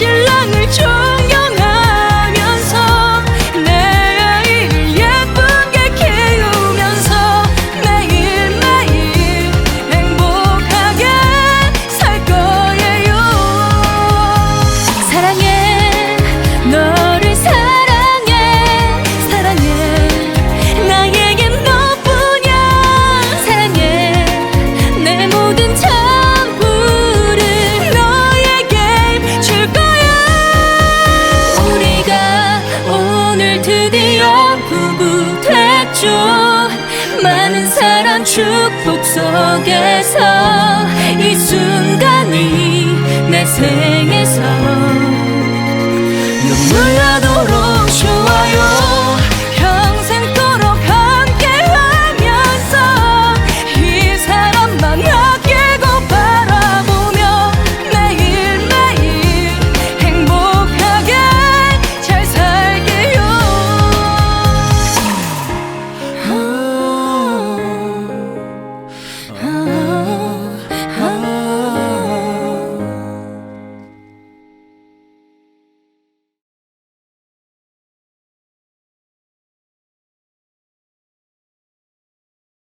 your. 해줘 많은 사랑 축복 속에서 이 순간이 내 생에서